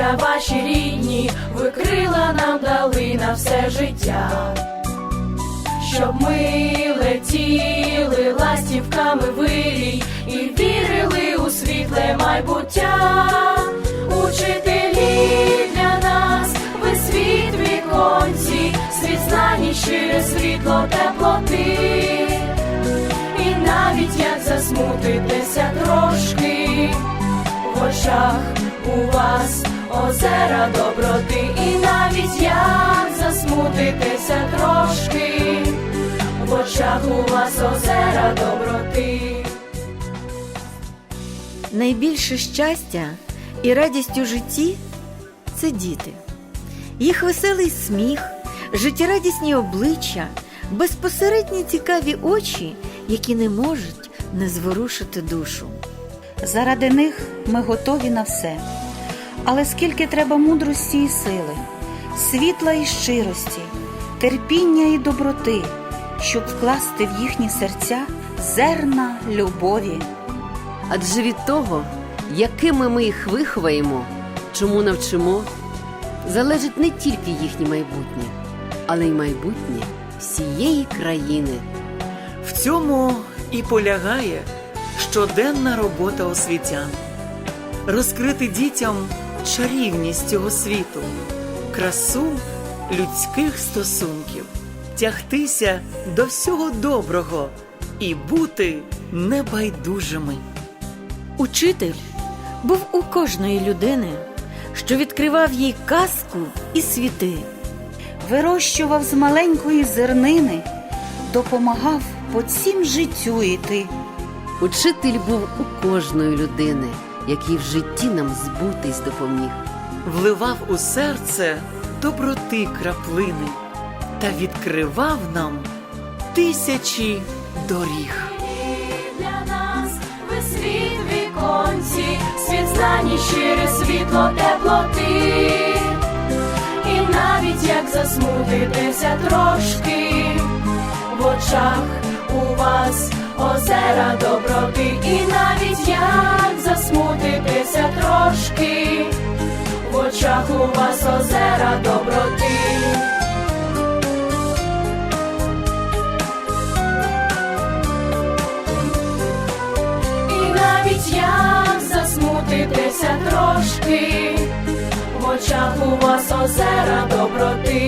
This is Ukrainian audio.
серця ваші рідні, ви крила нам дали на все життя. Щоб ми летіли ластівками вирій і вірили у світле майбуття. Учителі для нас, ви світ віконці, світ знань світло теплоти. І навіть як засмутитеся трошки, очах у вас озера доброти, і навіть як засмутитеся трошки, в очах у вас озера доброти. Найбільше щастя і радість у житті це діти. Їх веселий сміх, життєрадісні обличчя, безпосередні цікаві очі, які не можуть не зворушити душу. Заради них ми готові на все. Але скільки треба мудрості і сили, світла і щирості, терпіння і доброти, щоб вкласти в їхні серця зерна любові. Адже від того, якими ми їх виховаємо, чому навчимо, залежить не тільки їхнє майбутнє, але й майбутнє всієї країни. В цьому і полягає щоденна робота освітян розкрити дітям чарівність цього світу, красу людських стосунків, тягтися до всього доброго і бути небайдужими. Учитель був у кожної людини, що відкривав їй казку і світи. Вирощував з маленької зернини, допомагав по цім життю йти. Учитель був у кожної людини, який в житті нам збутись допоміг. вливав у серце доброти краплини та відкривав нам тисячі доріг. для нас ви світ віконці, світ знань і щире світло теплоти. І навіть як засмутитеся трошки, в очах у вас озера доброти, і навіть як засмутитеся трошки, в очах у вас озера доброти. І навіть як засмутитеся трошки, в очах у вас озера доброти.